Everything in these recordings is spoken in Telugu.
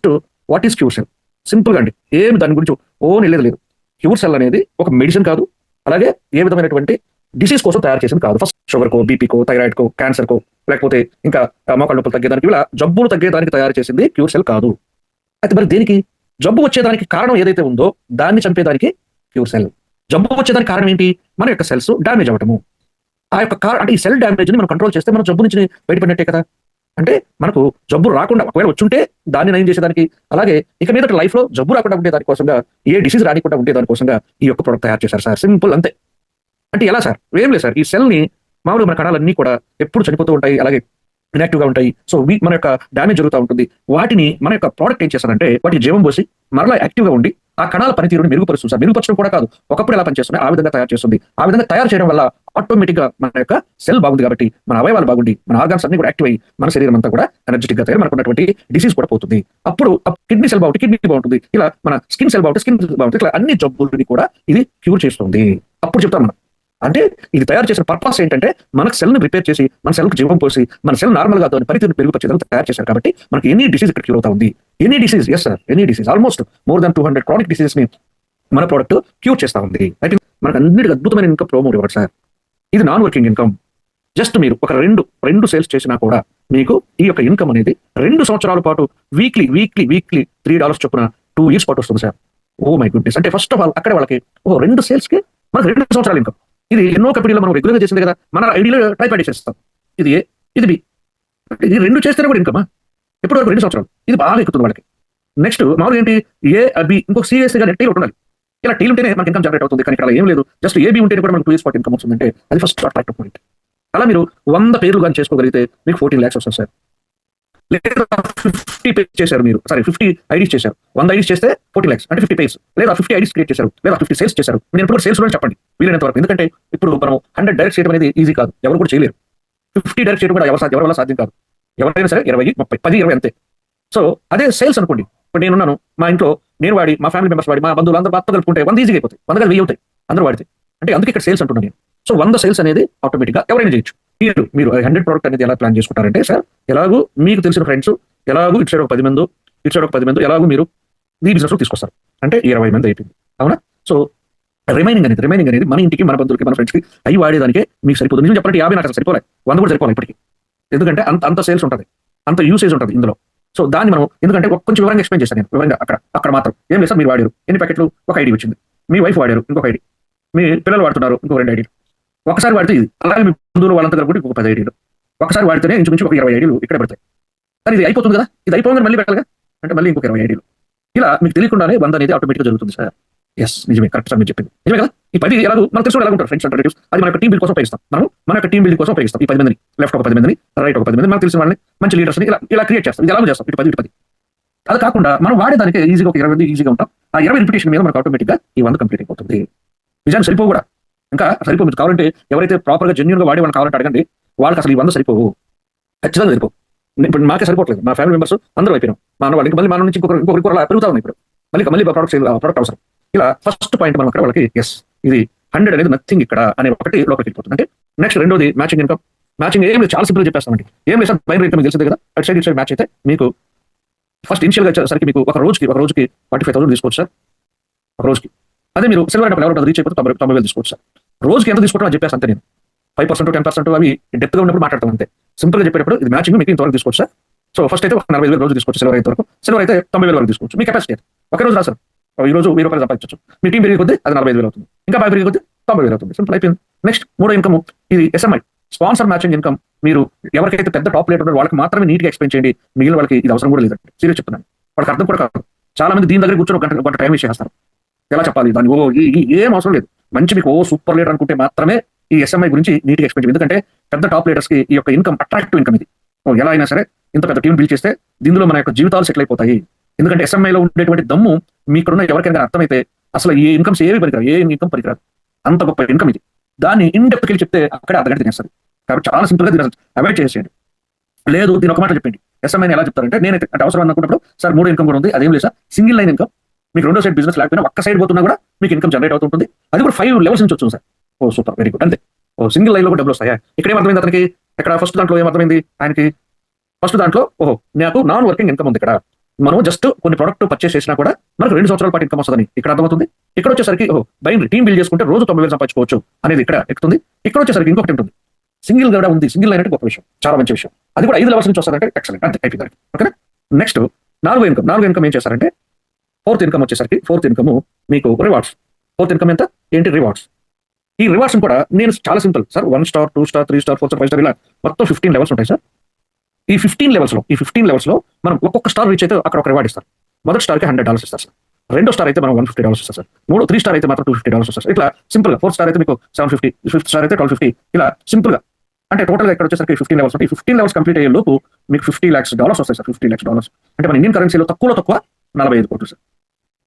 First what is cure cell? Simple అండి. ఏమి దాని గురించి ఓన్ వెళ్ళేది లేదు. క్యూర్ సెల్ అనేది ఒక మెడిసిన్ కాదు. అలాగే ఏ విధమైనటువంటి డిసీజ్ కోసం తయారు చేసింది కాదు. ఫస్ట్ షుగర్కో బీపీకో థైరాయిడ్ కో కో లేకపోతే ఇంకా మోకాళ్ళ నొప్పులు తగ్గేదానికి ఇలా జబ్బులు తగ్గేదానికి తయారు చేసింది క్యూర్ సెల్ కాదు. అయితే మరి దేనికి? జబ్బు వచ్చేదానికి కారణం ఏదైతే ఉందో దాన్ని చంపేదానికి క్యూర్ సెల్. జబ్బు వచ్చేదానికి కారణం ఏంటి? మన యొక్క సెల్స్ డ్యామేజ్ అవ్వటము. ఆ యొక్క కారణం అంటే ఈ సెల్ డ్యామేజ్ని మనం కంట్రోల్ చేస్తే మనం జబ్బు నుంచి బయటపడినట్టే కదా. అంటే మనకు జబ్బు రాకుండా ఒకవేళ వచ్చుంటే దాన్ని నయం చేసేదానికి. అలాగే ఇక మీద లైఫ్లో జబ్బు రాకుండా ఉండే దానికోసంగా ఏ డిసీజ్ రానికుండా ఉండే దానికోసంగా ఈ యొక్క ప్రొడక్ట్ తయారు చేశారు సార్. సింపుల్ అంతే. అంటే ఎలా సార్? ఏం లేదు సార్. ఈ సెల్ని మామూలుగా మన కణాలన్నీ కూడా ఎప్పుడు చనిపోతూ ఉంటాయి అలాగే ఇనాక్టివ్గా ఉంటాయి. సో మన యొక్క డ్యామేజ్ జరుగుతూ ఉంటుంది. వాటిని మన యొక్క ప్రోడక్ట్ ఏం చేస్తారంటే వాటి జీవం పోసి మరలా యాక్టివ్గా ఉండి ఆ కణాల పనితీరుని మెరుగుపరుస్తుంది సార్. మెరుగుపరచడం కూడా కాదు. ఒకప్పుడు ఎలా పనిచేస్తున్నాయి ఆ విధంగా తయారు చేస్తుంది. ఆ విధంగా తయారు చేయడం వల్ల ఆటోమేటిక్గా మన యొక్క సెల్ బాగుంది కాబట్టి మన అవయవాలు బాగుండి మన ఆర్గాన్స్ అన్ని కూడా యాక్టివ్ అయ్యి మన శరీరం అంతా కూడా ఎనర్జెటిక్గా తయారు. మనకున్నటువంటి డిసీజ్ కూడా పోతుంది. అప్పుడు కిడ్నీ సెల్ బాగుంటుంది కిడ్నీ బాగుంటుంది. ఇలా మన స్కిన్ సెల్ బాగుంటుంది స్కిన్ బాగుంటుంది. ఇట్లా అన్ని జబ్బులని కూడా ఇది క్యూర్ చేస్తుంది. అప్పుడు చెప్తాం మనం. అంటే ఇది తయారు చేసిన పర్పస్ ఏంటంటే మనకు సెల్ని ప్రిపేర్ చేసి మన సెల్కు జీవం పోసి మన సెల్ నార్మల్గా దాని పనితీరు మెరుగుపరిచేందుకు తయారు చేశారు కాబట్టి మనకి ఎనీ డిసీజ్ ఇక్కడ క్యూర్ అవుతా ఉంది? Any disease yes sir any disease almost more than two hundred chronic డిసీజెస్ని మన ప్రోడక్ట్ క్యూర్ చేస్తా ఉంది. అయితే మనకు అన్నిటికీ అద్భుతమైన ఇన్కమ్ ప్రోమో ఇవ్వడు సార్ ఇది నాన్ వర్కింగ్ ఇన్కమ్ జస్ట్ మీరు ఒక రెండు రెండు సేల్స్ చేసినా కూడా మీకు ఈ యొక్క ఇన్కమ్ అనేది రెండు సంవత్సరాల పాటు weekly weekly weekly three dollars చొప్పున టూ ఇయర్స్ పాటు వస్తుంది సార్ ఓ మై గుడ్నెస్ అంటే ఫస్ట్ ఆఫ్ ఆల్ అక్కడ వాళ్ళకి ఓ రెండు సేల్స్కి కి మనకి రెండు సంవత్సరాల ఇన్కమ్ ఇది ఎన్నో కంపెనీలో మనం రెగ్యులర్గా చేసింది కదా. మన ఐడిలో టైప్ ఐడి చేస్తాం. ఇది ఏ ఇది బి ఇది రెండు చేస్తేనే కూడా ఇన్కమా ఎప్పుడు వరకు రెండు సంవత్సరాలు. ఇది బాగా ఎక్కుతుంది వాళ్ళకి. నెక్స్ట్ మామూలుగా ఏంటి? ఏ బి ఇంకొక సిఎస్ నెట్ నెట్ ఉండాలి. ఇలా టీ ఉంటేనే మనకి ఇన్కమ్ జనరేట్ అవుతుంది. కానీ ఇక్కడ అలా ఏం లేదు. జస్ట్ ఏబి ఉంటే ఉంటేనే కూడా మనకు టూ ఇయర్స్ పాటు ఇన్కమ్ వస్తుందంటే అది ఫస్ట్ అట్రాక్ట్ పాయింట్ అలా మీరు వంద పేర్లు కానీ చేసుకోగలిగితే మీకు ఫోర్టీన్ ల్యాక్స్ వస్తుంది సార్ లేదా ఫిఫ్టీ పేజ్ చేశారు మీరు. సారీ ఫిఫ్టీ ఐడీస్ చేశారు. వంద ఐడీస్ చేస్తే ఫోర్టీ ల్యాక్స్ అంటే ఫిఫ్టీ పేజ్ లేదా ఫిఫ్టీ ఐడీస్ క్రియేట్ చేశారు లేదా ఫిఫ్టీ సేల్స్ చేశారు. నేను ఇప్పుడు సేల్స్ కూడా చెప్పండి. వీలైనంత వరకు. ఎందుకంటే ఇప్పుడు మనం హండ్రెడ్ డైరెక్ట్ చేయడం అనేది ఈజీ కాదు. ఎవరు కూడా చేయలేరు. ఫిఫ్టీ డైరెక్ట్ చేయడం కూడా ఎవరు సాధ్యం ఎవరి వల్ల సాధ్యం కాదు. ఎవరైనా సరే ఇరవై ముప్పై పది ఇరవై అంతే. సో అదే సేల్స్ అనుకోండి. ఇప్పుడు నేనున్నాను మా ఇంట్లో నేను వాడి మా ఫ్యామిలీ మెంబర్స్ వాడి మా బంధువులు అందరూ మొత్తం కలుపుకుంటే వంద ఈజీగా అయిపోతాయి. వంద వెయ్యి అవుతాయి. అందరూ వాడితే. అంటే అందుకే ఇక్కడ సేల్స్ అంటున్నాను నేను. సో వంద సేల్స్ అనేది ఆటోమేటిక్గా ఎవరైనా చేయొచ్చు. మీరు మీరు హండ్రెడ్ ప్రోడక్ట్ అనేది ఎలా ప్లాన్ చేసుకుంటారంటే సార్ ఎలాగో మీకు తెలిసిన ఫ్రెండ్స్ ఎలాగో ఇటు సైడ్ ఒక పది మంది ఇటు సైడ్ ఒక పది మంది ఎలాగో మీరు ఈ బిజినెస్ తీసుకొస్తారు. అంటే ఇరవై మంది అయిపోయింది. అవునా? సో రిమైనింగ్ అనేది రిమైనింగ్ అనేది మన ఇంటికి మన బంధువులకి మన ఫ్రెండ్స్కి అవి వాడేదానికే మీకు సరిపోతుంది. నిజం చెప్పాలంటే యాభై నాకు అసలు సరిపోలే. వంద కూడా సరిపోవాలి ఇప్పటికి. ఎందుకంటే అంత అంత సేల్స్ ఉంటుంది. అంత యూసేజ్ ఉంటుంది ఇందులో. సో దాన్ని మనం ఎందుకంటే కొంచెం వివరంగా ఎక్స్ప్లెయిన్ చేశాను నేను. వివరంగా అక్కడ అక్కడ మాత్రం. ఏం లేదు సార్ మీరు వాడారు. ఎన్ని ప్యాకెట్లు? ఒక ఐడి వచ్చింది. మీ వైఫ్ వాడారు ఇంకొక ఐడి. మీ పిల్లలు వాడుతున్నారు ఇంకో రెండు ఐడీలు. ఒకసారి వాడితే ఇది. అలాగే మీ బంధువులు వాళ్ళంతా కలుపుకుంటే ఇంకొక పది ఐడీలు ఒకసారి వాడితేనే ఇంచుమించు ఒక ఇరవై ఐడీలు ఇక్కడ పడతాయి. కానీ ఇది అయిపోతుంది కదా? ఇది అయిపోగానే మళ్ళీ పెట్టాలిగా? అంటే మళ్ళీ ఇంకొక ఇరవై ఐడీలు ఇలా మీకు తెలియకుండానే వంద అనేది ఆటోమేటిక్గా జరుగుతుంది సార్. ఎస్ నిజమే కరెక్ట్ సార్ మీరు చెప్పింది. నిజమే కదా? ఈ పది ఎలాగో మనకు తెలుసు ఎలా ఉంటారు ఫ్రెండ్స్ అండ్ రిలేటివ్స్ అది మన టీం బిల్ కోసం ఉపయోగిస్తాం. మనం మన యొక్క టీం బిల్ కోసం ఉపయోగిస్తాం. ఈ పది మందిని. లెఫ్ట్ ఒక పది మందిని రైట్ ఒక పది మంది మనకు తెలిసిన వాళ్ళని మంచి లీడర్స్ ఇలా ఇలా క్రియేట్ చేస్తాం. ఇది ఎలా చేస్తాం? ఇటు పది ఇటు పది. అది కాకుండా మనం వాడేదానికి ఈజీగా ఒక ఇరవై మంది ఈజీగా ఉంటాం. ఆ ఇరవై రిపిటేషన్ మీద మనకు ఆటోమేటిక్గా ఈ వంద కంప్లీట్ అయిపోతుంది. నిజానికి సరిపో కూడా. ఇంకా సరిపో మీరు కావాలంటే ఎవరైతే ప్రాపర్గా జెన్యున్గా జెన్యున్ వాడే వాళ్ళని కావాలంటే అడగండి. వాళ్ళకి అసలు ఈ వంద సరిపోవు. ఖచ్చితంగా సరిపోవు. ఇప్పుడు మాకే సరిపోవట్లేదు. మా ఫ్యామిలీ మెంబర్స్ అందరూ అయిపోయినాం. మన వాళ్ళకి మళ్ళీ మన నుంచి ఇంకొకరు ఇంకొకరికి అలా పెరుగుతా ఉన్నాయి ఇప్పుడు. మళ్ళీ మళ్ళీ ప్రొడక్ట్స్ ప్రొడక్ట్ అవసరం. ఇలా ఫస్ట్ పాయింట్ మనం అక్కడ వాళ్ళకి ఎస్ ఇది హండ్రెడ్ అనేది నథింగ్ ఇక్కడ అనే ఒకటి లోపలికి వెళ్ళిపోతుంది. అంటే నెక్స్ట్ రెండోది మ్యాచింగ్ ఇన్కమ్ మ్యాచింగ్ ఏం లేదు. చాలా సింపుల్ చెప్పేస్తామండి ఏం లేదు సార్ పైన రేట్ మీకు తెలిసిందే కదా. అటు సైడ్ ఇటు సైడ్ మ్యాచ్ అయితే మీకు ఫస్ట్ ఇనిషియల్గా వచ్చేసరికి మీకు ఒక రోజుకి ఒక రోజుకి ఫార్టీ ఫైవ్ థౌసండ్ తీసుకోవచ్చు సార్. ఒక రోజుకి. అదే మీరు సిల్వర్ డబ్బులు ఎవరు రీచ్ అయిపోతే తొంభై తొంభై వేలు తీసుకోవచ్చు సార్. రోజుకి ఎంత తీసుకుంటారో అది చెప్పేసి అంతే నేను. ఫైవ్ పర్సెంట్ టెన్ పర్సెంట్ అవి డెప్త్గా ఉన్నప్పుడు మాట్లాడతాం అంతే. సింపుల్గా చెప్పేటప్పుడు ఇది మ్యాచింగ్ మీకు ఇంతవరకు తీసుకోవచ్చు? సార్ సో ఫస్ట్ అయితే ఒక నలభై వేలు రోజు తీసుకోవచ్చు సిల్వర్ అయితే వరకు సిల్వర్ అయితే తొంభై వేల వరకు తీసుకోవచ్చు. మీ కెపాసిటీ ఒక రోజు రాసారు ఈ రోజు వెయ్యి రూపాయలు సంపాదించవచ్చు మీ టీం పెరిగి కొద్ది అది నలభై ఐదు వేలు అవుతుంది. ఇంకా బాగా పెరిగి కొద్ది తొంభై వేలు అవుతుంది. సింపుల్ అయిపోయింది. నెక్స్ట్ మూడో ఇన్కమ్ ఇది ఎస్ఎంఐ స్పాన్సర్ మ్యాచింగ్ ఇన్కమ్ మీరు ఎవరికైతే పెద్ద టాప్ లీడర్ వాళ్ళకి మాత్రమే నీట్గా ఎక్స్ప్లెయిన్ చేయండి. మిగిలిన వాళ్ళకి ఇది అవసరం కూడా లేదండి. సీరియస్ చెప్తున్నాను. వాళ్ళకి అర్థం కూడా కాదు. చాలా మంది దీని దగ్గర కూర్చొని ఒక గంట గంట టైం వేసేస్తారు ఎలా చెప్పాలి దాన్ని? ఓ ఏం అవసరం లేదు. మంచి మీకు ఓ సూపర్ లీడర్ అనుకుంటే మాత్రమే ఈ ఎస్ఎంఐ గురించి నీట్గా ఎక్స్ప్లెయిన్ చేయండి. ఎందుకంటే పెద్ద టాప్ లీడర్స్కి ఈ యొక్క ఇన్కమ్ అట్రాక్టివ్ ఇన్కమ్ ఇది. ఓ ఎలా అయినా సరే ఇంత పెద్ద టీం బిల్డ్ చేస్తే దీనిలో మన యొక్క జీవితాలు సెటిల్ అయిపోతాయి. ఎందుకంటే ఎస్ఎంఐలో ఉండేటువంటి దమ్ము మీకున్న ఎవరికైనా అర్థమైతే అసలు ఏ ఇన్కమ్స్ ఏవి పనికిరాదు ఏ ఇన్కమ్ పనికిరాదు. అంత గొప్ప ఇన్కమ్ ఇది. దాన్ని ఇన్ డెప్త్ వెళ్ళి చెప్తే అక్కడే అర్ధగంట తినేస్తుంది. కాబట్టి చాలా సింపుల్గా అవాయిడ్ చేసేయండి. లేదు దీని ఒక మాట చెప్పండి. ఎస్ఎంఐని ఎలా చెప్తారంటే నేను అంటే అవసరం అనుకున్నప్పుడు సార్ మూడు ఇన్కమ్ కూడా ఉంది అదేం లేదు సార్. సింగిల్ లైన్ ఇన్కమ్ మీకు రెండో సైడ్ బిజినెస్ లేకపోయినా ఒక్క సైడ్ పోతున్నా కూడా మీకు ఇన్కమ్ జనరేట్ అవుతుంటుంది. అది కూడా ఫైవ్ లెవెల్స్ నుంచి వచ్చింది sir. Oh super very good అంతే. ఓ సింగిల్ లైన్లో కూడా డబ్బులు వస్తాయా? ఇక్కడ ఏమర్థమైంది అతనికి? ఇక్కడ ఫస్ట్ దాంట్లో ఏమర్థమైంది ఆయనకి? ఫస్ట్ దాంట్లో ఓహో నాకు నాన్ వర్కింగ్ ఇన్కమ్ ఉంది ఇక్కడ. మనం జస్ట్ కొన్ని ప్రొడక్ట్ పర్చేస్ చేసినా కూడా మనకు రెండు సంవత్సరాల పాటు ఇన్కమ్ వస్తుందని ఇక్కడ అర్థమవుతుంది. ఇక్కడ వచ్చేసరికి ఓ బైన్ టీం బిల్డ్ చేసుకుంటే రోజు తొంభై వేలు సంపాదించుకోవచ్చు అనేది ఇక్కడ ఎక్కుతుంది. ఇక్కడ వచ్చేసరికి ఇంకొకటి ఉంటుంది. సింగిల్ కూడా ఉంది. సింగిల్ అయినట్టు గొప్ప విషయం. చాలా మంచి విషయం. అది కూడా ఐదు లెవెల్స్ నుంచి వస్తారంటే ఎక్సలెంట్ అంతే అయిపోయింది. ఓకేనా? నెక్స్ట్ నాలుగో ఇన్కమ్ నాలుగో ఇన్కమ్ ఏం చేస్తారంటే ఫోర్త్ ఇన్కమ్ వచ్చేసరికి ఫోర్త్ ఇన్కమ్ మీకు రివార్డ్స్ ఫోర్త్ ఇన్కమ్ ఎంత? ఏంటి రివార్డ్స్ ఈ రివార్డ్స్ కూడా నేను చాలా simple. Sir one star two star three star four star five star ఇలా మొత్తం ఫిఫ్టీన్ లెవెల్స్ ఉంటాయి సార్. ఈ ఫిఫ్టీన్ లెవెల్స్లో ఈ ఫిఫ్టీన్ లెవెల్స్లో మనం ఒక్కొక్క స్టార్ రీచ్ అయితే అక్కడ ఒక రివార్డ్ ఇస్తారు. మొదటి స్టార్కి హండ్రెడ్ డాలర్స్ ఇస్తారు సార్. రెండో స్టార్ అయితే మనం వన్ ఫిఫ్టీ డాలర్స్ ఇస్తారు సార్. మూడు త్రీ స్టార్ అయితే మాత్రం టూ ఫిఫ్టీ డాలర్స్ వస్తారు ఇట్లా సింపుల్ ఫోర్ ఫోర్త్ స్టార్ అయితే మీకు సెవెన్ ఫిఫ్టీ ఫిఫ్త్ స్టార్ అయితే ట్వెల్వ్ ఫిఫ్టీ ఇలా సింపుల్గా. అంటే టోటల్గా ఇక్కడ వచ్చేసరికి ఫిఫ్టీన్ లెవెల్స్ ఉంటాయి. ఫిఫ్టీన్ లెవెల్స్ కంప్లీట్ అయ్యే లోపు మీకు ఫిఫ్టీ ల్యాక్స్ డాలర్స్ వస్తాయి సార్. ఫిఫ్టీ ల్యాక్స్ డాలర్స్ అంటే మన ఇండియన్ కరెన్సీలో తక్కువలో తక్కువ నలభై ఐదు కోట్లు సార్.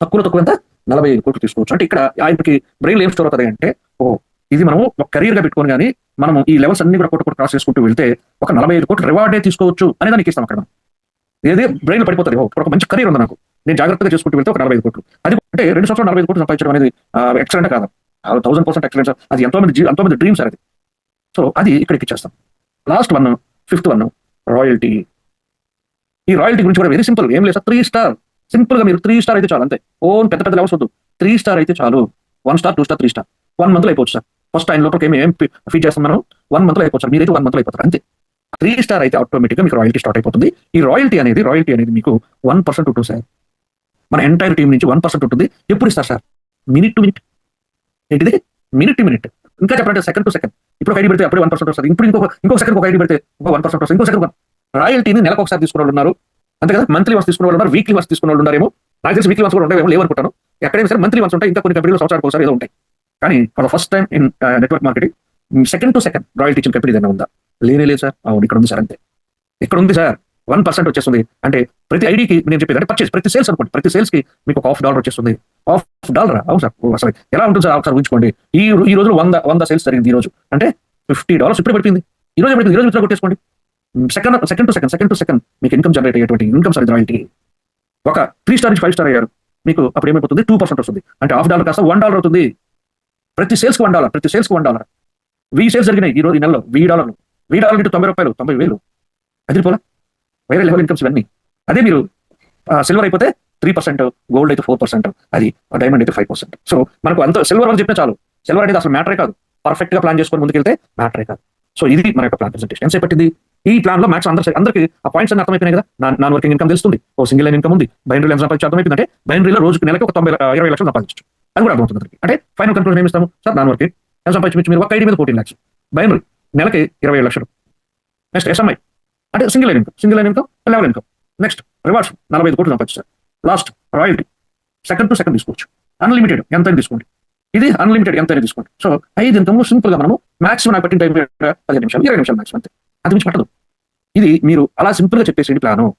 తక్కువలో తక్కువ ఎంత నలభై ఐదు కోట్లు తీసుకోవచ్చు. అంటే ఇక్కడ ఆయనకి బ్రెయిన్ ఏం స్టోర్ అవుతుంది అంటే ఓ ఇది మనం ఒక కెరీర్గా పెట్టుకొని కానీ మనం ఈ లెవెల్స్ అన్ని కూడా కొట్టు క్రాస్ చేసుకుంటూ వెళ్తే ఒక నలభై ఐదు కోట్లు రివార్డే తీసుకోవచ్చు అని దానికి ఇస్తాం అక్కడ మనం. ఏదే బ్రెయిన్ పడిపోతుంది. ఓ ఒక మంచి కెరీర్ ఉంది నాకు. నేను జాగ్రత్తగా చేసుకుంటూ వెళ్తే ఒక నలభై ఐదు కోట్లు. అది అంటే రెండు సంవత్సరాలు నలభై ఐదు కోట్లు సంపాదించడం అనేది ఎక్సలెంట్ కాదు. Thousand percent excellent sir. అది ఎంతో మంది ఎంతో మంది డ్రీమ్ సార్ అది. సో అది ఇక్కడికి ఇచ్చేస్తాం. Last one fifth one royalty ఈ రాయల్టీ గురించి కూడా వెరీ సింపుల్ ఏం లేదు సార్. త్రీ స్టార్ సింపుల్గా మీరు త్రీ స్టార్ అయితే చాలు అంతే. ఓన్ పెద్ద పెద్ద లెవెల్స్ వద్దు. త్రీ స్టార్ అయితే చాలు. One star two star three star one మంత్లో అయిపోవచ్చు సార్. ఫస్ట్ ఆయన లోపలికి ఏమి ఏం ఫీడ్ చేస్తాం మనం వన్ మంత్లో అయిపోవచ్చు సార్. మీరైతే వన్ మంత్ అయిపోతారు అంతే. త్రీ స్టార్ అయితే ఆటోమేటిక్గా మీకు రాయల్టీ స్టార్ట్ అయిపోతుంది. ఈ రాయల్టీ అనేది రాయల్టీ అనేది మీకు వన్ పర్సెంట్ ఉంటుంది సార్. మన ఎంటైర్ టీం నుంచి వన్ పర్సెంట్ ఉంటుంది. ఎప్పుడు ఇస్తారు సార్? మినిట్ టు మినిట్ ఏంటిది? మినిట్ టు మినిట్ ఇంకా చెప్పాలంటే సెకండ్ టు సెకండ్ ఇప్పుడు ఐడి పెడితే అప్పుడే వన్ పర్సెంట్ వస్తుంది. ఇప్పుడు ఇంకొక ఇంకొక సెకండ్ ఒక ఐడి పెడితే ఒక వన్ పర్సెంట్ వస్తుంది. ఇంకో సెకండ్ రాయల్టీని నెలకు ఒకసారి తీసుకునే ఉన్నారు అంతే కదా? మంత్లీ వన్స్ తీసుకున్న వాళ్ళు ఉన్నారు వీక్లీ వన్స్ తీసుకున్న వాళ్ళు ఉన్నారేమో నాకు తెలిసి వీక్లీ వన్స్ కూడా ఉంటాయేమో లేవనుకుంటాను ఎక్కడైనా సరే మంత్లీ వన్స్ ఉంటాయి ఇంకా కొన్ని కంపెనీలు సంవత్సరానికి ఒకసారి ఏదో ఉంటాయి. కానీ for the first time in network marketing second to second royal teaching company ఏదైనా ఉందా? లేనే లేదు సార్ అవును ఇక్కడ ఉంది సార్ అంతే. ఇక్కడ ఉంది సార్ వన్ పర్సెంట్ వచ్చేస్తుంది. అంటే ప్రతి ఐడికి నేను చెప్పేది అంటే పర్చేస్ ప్రతి సేల్స్ అనుకోండి ప్రతి సేల్స్కి మీకు ఒక హాఫ్ డాలర్ వచ్చేస్తుంది. హాఫ్ డాలర్ అవును సార్ అసలు ఎలా ఉంటుంది సార్ ఒకసారి ఊహించుకోండి. ఈ ఈ రోజు వంద వంద సేల్స్ జరిగింది ఈ రోజు అంటే ఫిఫ్టీ డాలర్స్ ఇప్పుడు పడిపోయింది ఈ రోజు పడుతుంది ఈ రోజు withdraw కొట్టేసుకోండి. Second second to second second to second మీకు ఇన్కమ్ జనరేట్ అయ్యేటువంటి ఇన్కమ్ సార్ రాయల్టీ ఒక త్రీ స్టార్ నుంచి ఫైవ్ స్టార్ అయ్యారు. మీకు అప్పుడు ఏమైపోతుంది? టూ పర్సెంట్ వస్తుంది. అంటే హాఫ్ డాలర్ కాస్త వన్ డాలర్ అవుతుంది. ప్రతి సేల్స్కి వన్ డాలర్ ప్రతి సేల్స్కి వన్ డాలర్ వెయ్యి సేల్స్ జరిగినాయి ఈ రోజు ఈ నెలలో. వెయ్యి డాలర్లు వెయ్యి డాలర్ ఇంటూ తొంభై రూపాయలు తొంభై వేలు. అదిరిపోలా? వేరే లెవెల్ ఇన్కమ్స్ ఇవన్నీ. అదే మీరు సిల్వర్ అయిపోతే త్రీ పర్సెంట్ గోల్డ్ అయితే ఫోర్ పర్సెంట్ అది డైమండ్ అయితే ఫైవ్ పర్సెంట్ సో మనకు అంత సిల్వర్ అని చెప్పిన చాలు. సిల్వర్ అనేది అసలు మ్యాటరే కాదు. పర్ఫెక్ట్గా ప్లాన్ చేసుకొని ముందుకెళ్తే మ్యాటరే కాదు. సో ఇది మన యొక్క ప్లాన్ ప్రెసెంటేషన్ ఎంతసేపు పట్టింది? ఈ ప్లాన్లో మ్యాక్స్ అందరికి అందరికి ఆ పాయింట్స్ అన్ని అర్థమైపోయినాయి కదా. నా నాన్ వర్కింగ్ ఇన్కమ్ తెలుస్తుంది. ఓ సింగిల్ లైన్ ఇన్కమ్ ఉంది. బైనరీలో ఎంత సంపాదించి అర్థమైపోయిందంటే బైనరీలో రోజుకి నెలకి ఒక తొంభై ఇరవై లక్షలు సంపాదించు అది కూడా అర్థమవుతుంది అవుతుంది అంటే ఫైనల్ కంక్లూజన్ ఏమి ఇస్తాము? సార్ నాన్ వర్కింగ్ ఎంత సంపాదించి మీరు? ఒక ఐడి మీద ఫోర్టీన్ లాక్స్ బైనరీ నెలకి ఇరవై లక్షలు. నెక్స్ట్ ఎస్ఎంఐ అంటే single line income single line income level income next rewards నలభై ఐదు కోట్లు సంపాదించారు last royalty second to second తీసుకోవచ్చు. అన్లిమిటెడ్ ఎంత తీసుకోండి. ఇది అన్లిమిటెడ్ ఎంత తీసుకోండి. సో ఐదు ఇన్కమ్ సింపుల్గా మనము మాక్సిమం నాకు పట్టిన టైం పదిహేను నిమిషాలు ఇరవై నిమిషాలు మాక్సిమం అంతే. అది మించి పట్టదు. ఇది మీరు అలా సింపుల్గా చెప్పేసి ప్లాను.